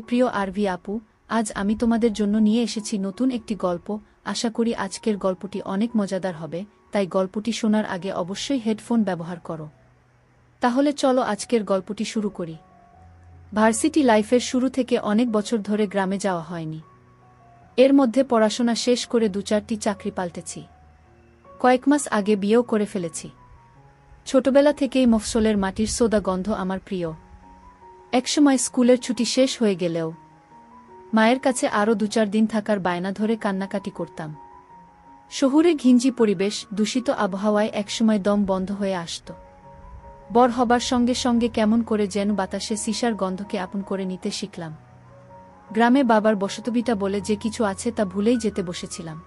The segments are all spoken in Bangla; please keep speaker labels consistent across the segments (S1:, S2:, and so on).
S1: প্রিয় আরভি আপু, আজ আমি তোমাদের জন্য নিয়ে এসেছি নতুন একটি গল্প। আশা করি আজকের গল্পটি অনেক মজাদার হবে, তাই গল্পটি শোনার আগে অবশ্যই হেডফোন ব্যবহার করো। তাহলে চলো আজকের গল্পটি শুরু করি। ভার্সিটি লাইফের শুরু থেকে অনেক বছর ধরে গ্রামে যাওয়া হয়নি। এর মধ্যে পড়াশোনা শেষ করে দু চারটি চাকরি পাল্টেছি। কয়েক মাস আগে বিয়েও করে ফেলেছি। ছোটবেলা থেকেই মফসলের মাটির সোদা গন্ধ আমার প্রিয়। একসময় স্কুলের ছুটি শেষ হয়ে গেলেও মায়ের কাছে আরও দু চার দিন থাকার বায়না ধরে কান্নাকাটি করতাম। শহুরে ঘিঞ্জি পরিবেশ দূষিত আবহাওয়ায় একসময় দম বন্ধ হয়ে আসত। বর হবার সঙ্গে সঙ্গে কেমন করে যেন বাতাসে সিসার গন্ধকে আপন করে নিতে শিখলাম। গ্রামে বাবার বসতবিটা বলে যে কিছু আছে তা ভুলেই যেতে বসেছিলাম।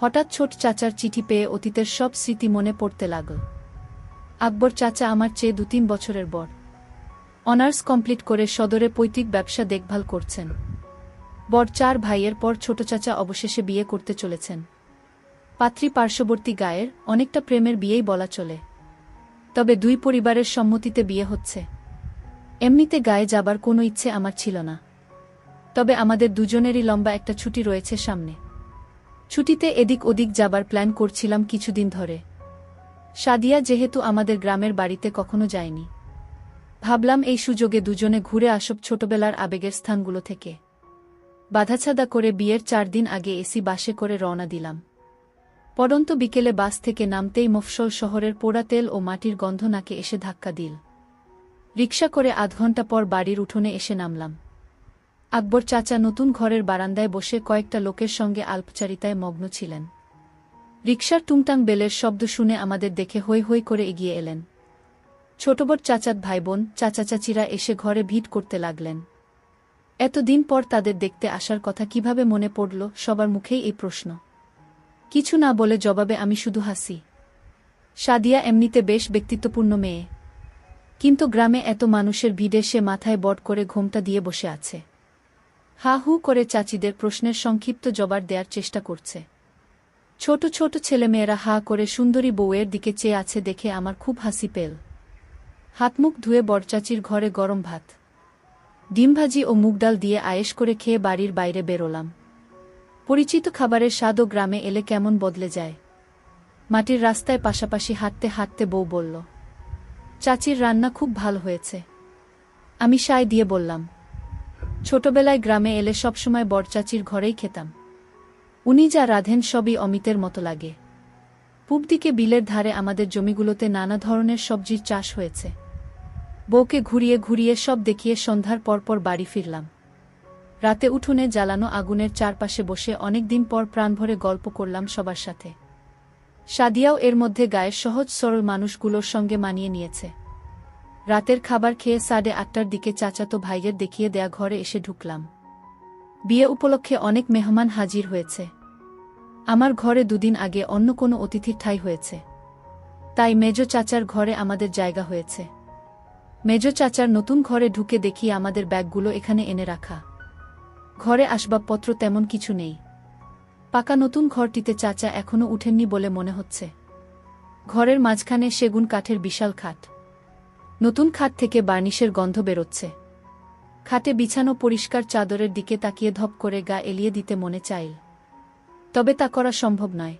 S1: হঠাৎ ছোট চাচার চিঠি পেয়ে অতীতের সব স্মৃতি মনে পড়তে লাগল। আকবর চাচা আমার চেয়ে দু তিন বছরের বর। অনার্স কমপ্লিট করে সদরে পৈতৃক ব্যবসা দেখভাল করছেন। বর চার ভাইয়ের পর ছোট চাচা অবশেষে বিয়ে করতে চলেছেন। পাত্রী পার্শ্ববর্তী গায়ের অনেকটা প্রেমের বিয়েই বলা চলে। তবে দুই পরিবারের সম্মতিতে বিয়ে হচ্ছে। এমনিতে গায়ে যাবার কোনো ইচ্ছে আমার ছিল না। তবে আমাদের দুজনেরই লম্বা একটা ছুটি রয়েছে সামনে। ছুটিতে এদিক ওদিক যাবার প্ল্যান করছিলাম কিছুদিন ধরে। সাদিয়া যেহেতু আমাদের গ্রামের বাড়িতে কখনো যায়নি। ভাবলাম এই সুযোগে দুজনে ঘুরে আসব ছোটবেলার আবেগের স্থানগুলো থেকে। বাধাছাদা করে বিয়ের চার দিন আগে এসি বাসে করে রওনা দিলাম। পরন্ত বিকেলে বাস থেকে নামতেই মফসল শহরের পোড়া তেল ও মাটির গন্ধ নাকে এসে ধাক্কা দিল। রিক্সা করে আধ ঘণ্টা পর বাড়ির উঠোনে এসে নামলাম। আকবর চাচা নতুন ঘরের বারান্দায় বসে কয়েকটা লোকের সঙ্গে আল্পচারিতায় মগ্ন ছিলেন। রিক্সার টুংটাং বেলের শব্দ শুনে আমাদের দেখে হৈ হৈ করে এগিয়ে এলেন। ছোটবট চাচাত ভাইবোন, চাচা চাচিরা এসে ঘরে ভিড় করতে লাগলেন। এতদিন পর তাদের দেখতে আসার কথা কীভাবে মনে পড়ল, সবার মুখেই এই প্রশ্ন। কিছু না বলে জবাবে, আমি শুধু হাসি। সাদিয়া এমনিতে বেশ ব্যক্তিত্বপূর্ণ মেয়ে। কিন্তু গ্রামে এত মানুষের ভিড়ে সে মাথায় বট করে ঘোমটা দিয়ে বসে আছে। হা হু করে চাচিদের প্রশ্নের সংক্ষিপ্ত জবাব দেওয়ার চেষ্টা করছে। ছোট ছোট ছেলেমেয়েরা হা করে সুন্দরী বউয়ের দিকে চেয়ে আছে দেখে আমার খুব হাসি পেল। হাতমুখ ধুয়ে বরচাচির ঘরে গরম ভাত। ডিম ভাজি ও মুগ ডাল দিয়ে আয়েশ করে খেয়ে বাড়ির বাইরে বেরোলাম। পরিচিত খাবারের স্বাদও গ্রামে এলে কেমন বদলে যায়। মাটির রাস্তায় পাশাপাশি হাঁটতে হাঁটতে বউ বলল, চাচির রান্না খুব ভালো হয়েছে। আমি সায় দিয়ে বললাম, ছোটবেলায় গ্রামে এলে সবসময় বরচাচির ঘরেই খেতাম। উনি যা রাধেন সবই অমিতের মতো লাগে। পূব দিকে বিলের ধারে আমাদের জমিগুলোতে নানা ধরনের সবজির চাষ হয়েছে। বউকে ঘুরিয়ে ঘুরিয়ে সব দেখিয়ে সন্ধ্যার পরপর বাড়ি ফিরলাম। রাতে উঠোনে জ্বালানো আগুনের চারপাশে বসে অনেক দিন পর প্রাণভরে গল্প করলাম সবার সাথে। সাদিয়াও এর মধ্যে গায়ের সহজ সরল মানুষগুলোর সঙ্গে মানিয়ে নিয়েছে। রাতের খাবার খেয়ে সাড়ে আটটার দিকে চাচাতো ভাইয়ের দেখিয়ে দেয়া ঘরে এসে ঢুকলাম। বিয়ে উপলক্ষে অনেক মেহমান হাজির হয়েছে। আমার ঘরে দুদিন আগে অন্য কোনো অতিথির ঠাই হয়েছে। তাই মেজ চাচার ঘরে আমাদের জায়গা হয়েছে। মেজ চাচার নতুন ঘরে ঢুকে দেখি আমাদের ব্যাগগুলো এখানে এনে রাখা। ঘরে আসবাবপত্র তেমন কিছু নেই। পাকা নতুন ঘরটিতে চাচা এখনও উঠেননি বলে মনে হচ্ছে। ঘরের মাঝখানে সেগুন কাঠের বিশাল খাট। নতুন খাট থেকে বার্নিশের গন্ধ বেরোচ্ছে। খাটে বিছানো পরিষ্কার চাদরের দিকে তাকিয়ে ধপ করে গা এলিয়ে দিতে মনে চাইল তবে তা করা সম্ভব নয়।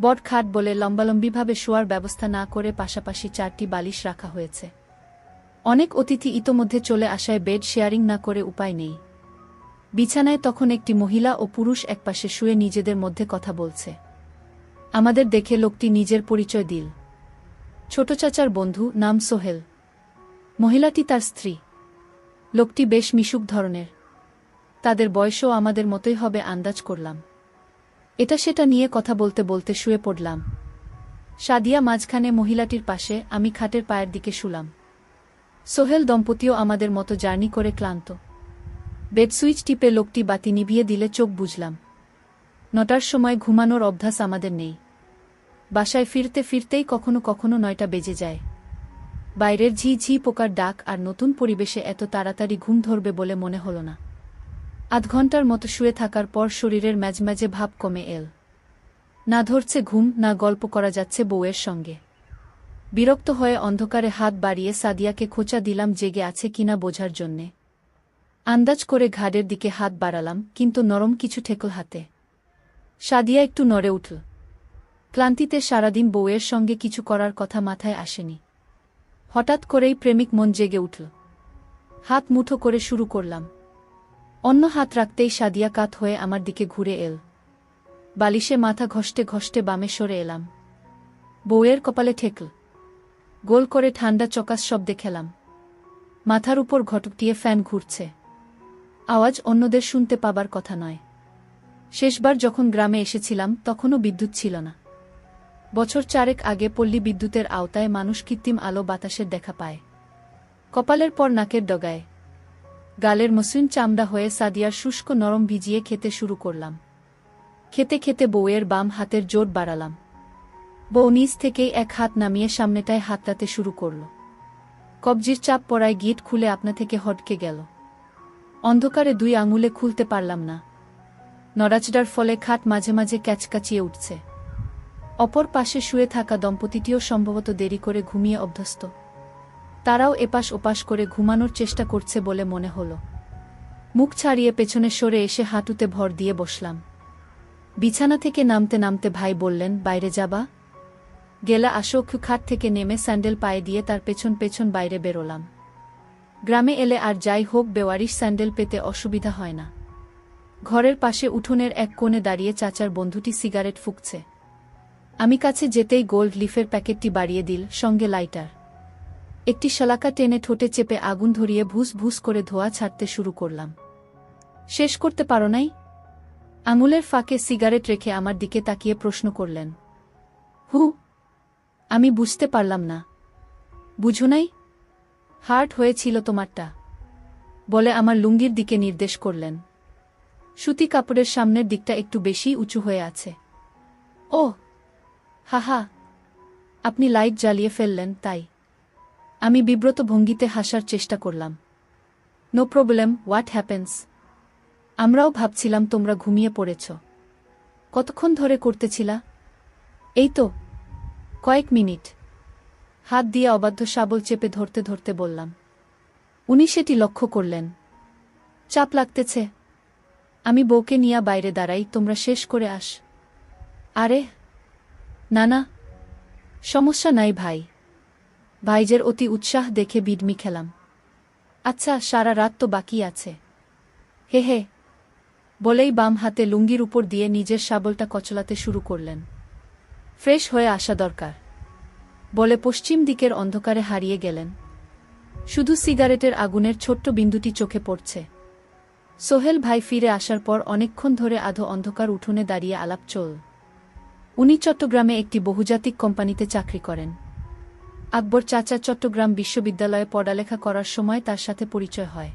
S1: বট খাট বলে লম্বালম্বিভাবে শোয়ার ব্যবস্থা না করে পাশাপাশি চারটি বালিশ রাখা হয়েছে। অনেক অতিথি ইতোমধ্যে চলে আসায় বেড শেয়ারিং না করে উপায় নেই। বিছানায় তখন একটি মহিলা ও পুরুষ একপাশে শুয়ে নিজেদের মধ্যে কথা বলছে। আমাদের দেখে লোকটি নিজের পরিচয় দিল। ছোট চাচার বন্ধু নাম সোহেল। মহিলাটি তার স্ত্রী। লোকটি বেশ মিশুক ধরনের। তাদের বয়সও আমাদের মতোই হবে আন্দাজ করলাম। এটা সেটা নিয়ে কথা বলতে বলতে শুয়ে পড়লাম। সাদিয়া মাঝখানে মহিলাটির পাশে, আমি খাটের পায়ের দিকে শুলাম। সোহেল দম্পতিও আমাদের মতো জার্নি করে ক্লান্ত। বেড সুইচ টিপে লোকটি বাতি নিভিয়ে দিলে চোখ বুঝলাম। নটার সময় ঘুমানোর অভ্যাস আমাদের নেই। বাসায় ফিরতে ফিরতেই কখনো কখনো নয়টা বেজে যায়। বাইরের ঝি ঝি পোকার ডাক আর নতুন পরিবেশে এত তাড়াতাড়ি ঘুম ধরবে বলে মনে হল না। আধ ঘণ্টার মতো শুয়ে থাকার পর শরীরের ম্যাজম্যাজে ভাব কমে এল। না ধরছে ঘুম, না গল্প করা যাচ্ছে বউয়ের সঙ্গে। বিরক্ত হয়ে অন্ধকারে হাত বাড়িয়ে সাদিয়াকে খোঁচা দিলাম জেগে আছে কিনা বোঝার জন্যে। আন্দাজ করে ঘাড়ের দিকে হাত বাড়ালাম, কিন্তু নরম কিছু ঠেকল হাতে। সাদিয়া একটু নড়ে উঠল। ক্লান্তিতে সারাদিন বউয়ের সঙ্গে কিছু করার কথা মাথায় আসেনি। হঠাৎ করেই প্রেমিক মন জেগে উঠল। হাত মুঠো করে শুরু করলাম। অন্য হাত রাখতেই সাদিয়া কাত হয়ে আমার দিকে ঘুরে এল। বালিশে মাথা ঘষ্টে ঘষ্টে বামে সরে এলাম। বউয়ের কপালে ঠেকল। গোল করে ঠান্ডা চকাস শব্দে খেলাম। মাথার উপর ঘটকটিয়ে ফ্যান ঘুরছে। আওয়াজ অন্যদের শুনতে পাবার কথা নয়। শেষবার যখন গ্রামে এসেছিলাম, তখনও বিদ্যুৎ ছিল না। বছর চারেক আগে পল্লী বিদ্যুতের আওতায় মানুষ কৃত্রিম আলো বাতাসের দেখা পায়। কপালের পর নাকের ডগায়। গালের মসৃণ চামড়া হয়ে সাদিয়ার শুষ্ক নরম ভিজিয়ে খেতে শুরু করলাম। খেতে খেতে বউয়ের বাম হাতের জোর বাড়ালাম। বউ নিজ থেকেই এক হাত নামিয়ে সামনেটায় হাতটাতে শুরু করল। কবজির চাপ পড়ায় গিট খুলে আপনা থেকে হটকে গেল। অন্ধকারে দুই আঙুলে খুলতে পারলাম না। নড়াচড়ার ফলে খাট মাঝে মাঝে ক্যাচকাচিয়ে উঠছে। অপর পাশে শুয়ে থাকা দম্পতিটিও সম্ভবত দেরি করে ঘুমিয়ে অভ্যস্ত। তারাও এপাশ ওপাশ করে ঘুমানোর চেষ্টা করছে বলে মনে হল। মুখ ছাড়িয়ে পেছনে সরে এসে হাঁটুতে ভর দিয়ে বসলাম। বিছানা থেকে নামতে নামতে ভাই বললেন, বাইরে যাবা? গেলা আশোক খাট থেকে নেমে স্যান্ডেল পায়ে দিয়ে তার পেছন পেছন বাইরে বেরোলাম। গ্রামে এলে আর যাই হোক, বেওয়ারিশ স্যান্ডেল পেতে অসুবিধা হয় না। ঘরের পাশে উঠোনের এক কোণে দাঁড়িয়ে চাচার বন্ধুটি সিগারেট ফুঁকছে। আমি কাছে যেতেই গোল্ড লিফের প্যাকেটটি বাড়িয়ে দিল, সঙ্গে লাইটার। একটি শলাকা টেনে ঠোঁটে চেপে আগুন ধরিয়ে ভুস ভুস করে ধোয়া ছাড়তে শুরু করলাম। শেষ করতে পারো নাই? আঙুলের ফাঁকে সিগারেট রেখে আমার দিকে তাকিয়ে প্রশ্ন করলেন। হু আমি বুঝতে পারলাম না। বুঝো নাই? হার্ট হয়েছিল তোমারটা, বলে আমার লুঙ্গির দিকে নির্দেশ করলেন। সুতি কাপড়ের সামনের দিকটা একটু বেশি উঁচু হয়ে আছে। ও হাহা, আপনি লাইট জ্বালিয়ে ফেললেন, তাই। আমি বিব্রত ভঙ্গিতে হাসার চেষ্টা করলাম। No problem, what happens? আমরাও ভাবছিলাম তোমরা ঘুমিয়ে পড়েছ। কতক্ষণ ধরে করতেছিলা? এই তো কয়েক মিনিট। হাত দিয়ে অবাধ্য শাবল চেপে ধরতে ধরতে বললাম, উনি সেটি লক্ষ্য করলেন। চাপ লাগতেছে। আমি বউকে নিয়ে বাইরে দাঁড়াই, তোমরা শেষ করে আস। আরে, না না, সমস্যা নাই ভাই। ভাইজের অতি উৎসাহ দেখে বিডমি খেলাম। আচ্ছা সারা রাত তো বাকি আছে। হে হে, বলেই বাম হাতে লুঙ্গির উপর দিয়ে নিজের শাবলটা কচলাতে শুরু করলেন। ফ্রেশ হয়ে আসা দরকার। বলে পশ্চিম দিকের অন্ধকারে হারিয়ে গেলেন। শুধু সিগারেটের আগুনের ছোট্ট বিন্দুটি চোখে পড়ছে। সোহেল ভাই ফিরে আসার পর অনেকক্ষণ ধরে আধো অন্ধকার উঠোনে দাঁড়িয়ে আলাপ চল। উনি চট্টগ্রামে একটি বহুজাতিক কোম্পানিতে চাকরি করেন। আকবর চাচা চট্টগ্রাম বিশ্ববিদ্যালয়ে পড়ালেখা করার সময় তার সাথে পরিচয় হয়।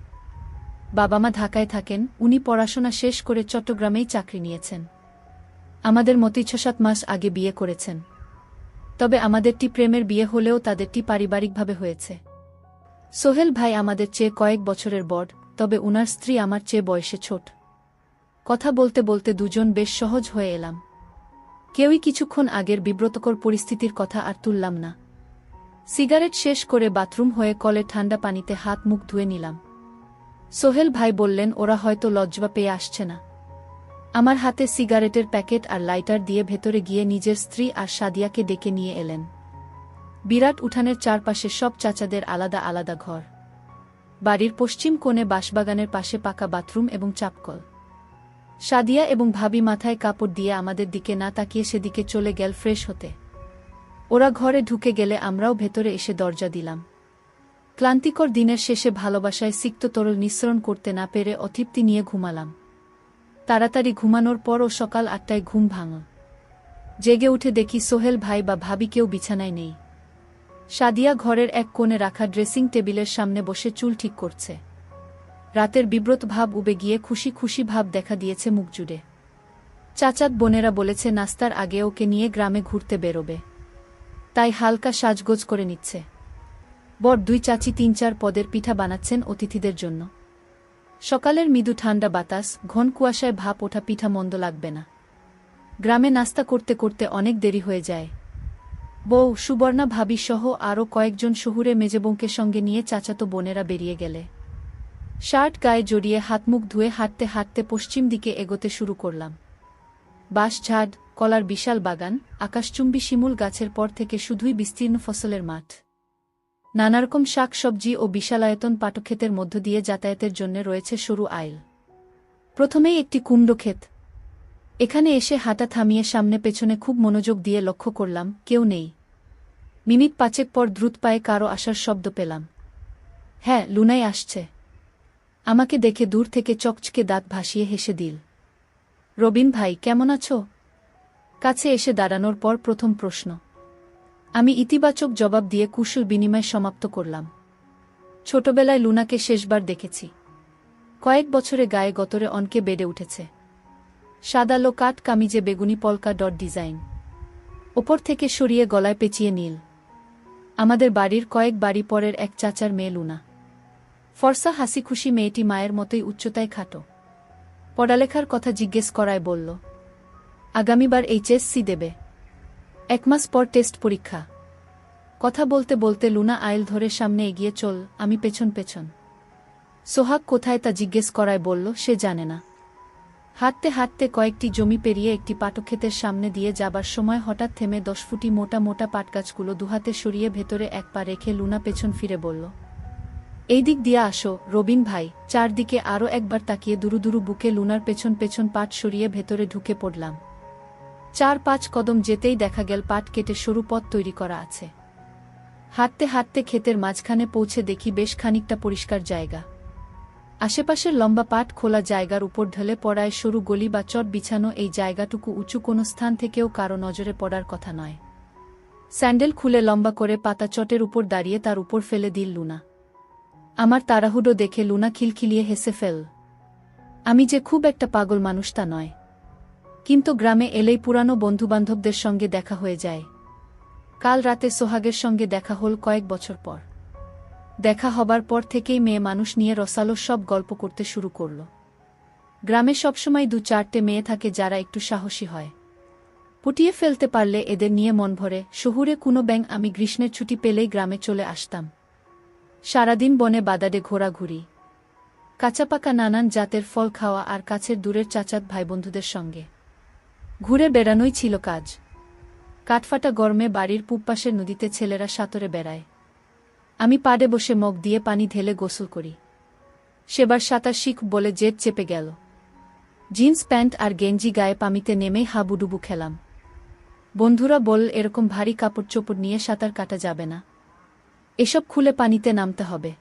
S1: বাবা মা ঢাকায় থাকেন, উনি পড়াশোনা শেষ করে চট্টগ্রামেই চাকরি নিয়েছেন। আমাদের মতোই ছ সাত মাস আগে বিয়ে করেছেন। তবে আমাদেরটি প্রেমের বিয়ে হলেও তাদেরটি পারিবারিকভাবে হয়েছে। সোহেল ভাই আমাদের চেয়ে কয়েক বছরের বড়, তবে উনার স্ত্রী আমার চেয়ে বয়সে ছোট। কথা বলতে বলতে দুজন বেশ সহজ হয়ে এলাম। কেউই কিছুক্ষণ আগের বিব্রতকর পরিস্থিতির কথা আর তুললাম না। সিগারেট শেষ করে বাথরুম হয়ে কলে ঠান্ডা পানিতে হাত মুখ ধুয়ে নিলাম। সোহেল ভাই বললেন, ওরা হয়তো লজ্জা পেয়ে আসছে না। আমার হাতে সিগারেটের প্যাকেট আর লাইটার দিয়ে ভেতরে গিয়ে নিজের স্ত্রী আর সাদিয়াকে ডেকে নিয়ে এলেন। বিরাট উঠানের চারপাশে সব চাচাদের আলাদা আলাদা ঘর। বাড়ির পশ্চিম কোণে বাঁশবাগানের পাশে পাকা বাথরুম এবং চাপকল। সাদিয়া এবং ভাবি মাথায় কাপড় দিয়ে আমাদের দিকে না তাকিয়ে সেদিকে চলে গেল ফ্রেশ হতে। ওরা ঘরে ঢুকে গেলে আমরাও ভেতরে এসে দরজা দিলাম। ক্লান্তিকর দিনের শেষে ভালোবাসায় সিক্ত তরল নিঃসরণ করতে না পেরে অতৃপ্তি নিয়ে ঘুমালাম। তাড়াতাড়ি ঘুমানোর পরও সকাল আটটায় ঘুম ভাঙল জেগে উঠে দেখি সোহেল ভাই বা ভাবি কেউ বিছানায় নেই। সাদিয়া ঘরের এক কোণে রাখা ড্রেসিং টেবিলের সামনে বসে চুল ঠিক করছে। রাতের বিব্রত ভাব উবে গিয়ে খুশি খুশি ভাব দেখা দিয়েছে মুখ জুড়ে। চাচাত বোনেরা বলেছে, নাস্তার আগে ওকে নিয়ে গ্রামে ঘুরতে বেরোবে। তাই হালকা সাজগোজ করে নিচ্ছে। বর দুই চাচি তিন চার পদের পিঠা বানাচ্ছেন অতিথিদের জন্য। সকালের মৃদু ঠান্ডা বাতাস, ঘন কুয়াশায় ভাপ ওঠা পিঠা মন্দ লাগবে না। গ্রামে নাস্তা করতে করতে অনেক দেরি হয়ে যায়। বউ, সুবর্ণা, ভাবি সহ আরও কয়েকজন শহুরে মেজেবঙ্কের সঙ্গে নিয়ে চাচাতো বোনেরা বেরিয়ে গেলে। শার্ট গায়ে জড়িয়ে হাতমুখ ধুয়ে হাঁটতে হাঁটতে পশ্চিম দিকে এগোতে শুরু করলাম। বাঁশঝাড় কলার বিশাল বাগান, আকাশচুম্বী শিমুল গাছের পর থেকে শুধুই বিস্তীর্ণ ফসলের মাঠ। নানারকম শাক সবজি ও বিশালায়তন পাটক্ষেতের মধ্য দিয়ে যাতায়াতের জন্য রয়েছে সরু আইল। প্রথমেই একটি কুণ্ডক্ষেত এখানে এসে হাঁটা থামিয়ে সামনে পেছনে খুব মনোযোগ দিয়ে লক্ষ্য করলাম, কেউ নেই। মিনিট পাঁচেক পর দ্রুত পায়ে কারও আসার শব্দ পেলাম। হ্যাঁ লুনাই আসছে। আমাকে দেখে দূর থেকে চকচকে দাঁত ভাসিয়ে হেসে দিল। রবিন ভাই, কেমন আছো? কাছে এসে দাঁড়ানোর পর প্রথম প্রশ্ন। আমি ইতিবাচক জবাব দিয়ে কুশল বিনিময় সমাপ্ত করলাম। ছোটবেলায় লুনাকে শেষবার দেখেছি। কয়েক বছরে গায়ে গতরে অনকে বেড়ে উঠেছে। সাদালো কাট কামিজে বেগুনি পলকা ডট ডিজাইন। ওপর থেকে সরিয়ে গলায় পেঁচিয়ে নীল। আমাদের বাড়ির কয়েক বাড়ি পরের এক চাচার মেয়ে লুনা। ফর্সা হাসি খুশি মেয়েটি মায়ের মতোই উচ্চতায় খাটো। পড়ালেখার কথা জিজ্ঞেস করায় বলল, আগামীবার এইচএসসি দেবে। এক মাস পর টেস্ট পরীক্ষা। কথা বলতে বলতে লুনা আইল ধরে সামনে এগিয়ে চল, আমি পেছন পেছন। সোহাগ কোথায় তা জিজ্ঞেস করায় বলল, সে জানে না। হাঁটতে হাঁটতে কয়েকটি জমি পেরিয়ে একটি পাটক্ষেতের সামনে দিয়ে যাবার সময় হঠাৎ থেমে দশ ফুটি মোটা মোটা পাটগাছগুলো দুহাতে সরিয়ে ভেতরে এক পা রেখে লুনা পেছন ফিরে বলল, এই দিক দিয়ে আসো, রবিন ভাই। চারদিকে আরও একবার তাকিয়ে দুরু দুরু বুকে লুনার পেছন পেছন পাট সরিয়ে ভেতরে ঢুকে পড়লাম। চার পাঁচ কদম যেতেই দেখা গেল পাট কেটে সরু পথ তৈরি করা আছে। হাঁটতে হাঁটতে ক্ষেতের মাঝখানে পৌঁছে দেখি বেশ খানিকটা পরিষ্কার জায়গা। আশেপাশের লম্বা পাট খোলা জায়গার উপর ঢলে পড়ায় সরু গলি বা চট বিছানো এই জায়গাটুকু উঁচু কোনো স্থান থেকেও কারও নজরে পড়ার কথা নয়। স্যান্ডেল খুলে লম্বা করে পাতা চটের উপর দাঁড়িয়ে তার উপর ফেলে দিল লুনা। আমার তাড়াহুডো দেখে লুনা খিলখিলিয়ে হেসে ফেল, আমি যে খুব একটা পাগল মানুষ তা নয়। কিন্তু গ্রামে এলেই পুরানো বন্ধুবান্ধবদের সঙ্গে দেখা হয়ে যায়। কাল রাতে সোহাগের সঙ্গে দেখা হল কয়েক বছর পর। দেখা হবার পর থেকেই মেয়ে মানুষ নিয়ে রসালো সব গল্প করতে শুরু করল। গ্রামে সবসময় দু চারটে মেয়ে থাকে যারা একটু সাহসী হয়। পুটিয়ে ফেলতে পারলে এদের নিয়ে মন ভরে, শহুরে, কোনো ব্যাং আমি গ্রীষ্মের ছুটি পেলেই গ্রামে চলে আসতাম। সারাদিন বনে বাদাডে ঘোরাঘুরি। কাঁচাপাকা নানান জাতের ফল খাওয়া আর কাছের দূরের চাচাত ভাইবন্ধুদের সঙ্গে। ঘুরে বেড়ানোই ছিল কাজ। কাঠফাটা গরমে বাড়ির পুবপাশের নদীতে ছেলেরা সাঁতরে বেড়ায়। আমি পাড়ে বসে মগ দিয়ে পানি ঢেলে গোসল করি। সেবার সাঁতার শিখ বলে জেদ চেপে গেল। জিন্স, প্যান্ট আর গেঞ্জি গায়ে পামিতে নেমেই হাবুডুবু খেলাম। বন্ধুরা বল, এরকম ভারী কাপড় চোপড় নিয়ে সাঁতার কাটা যাবে না। এসব খুলে পানিতে নামতে হবে।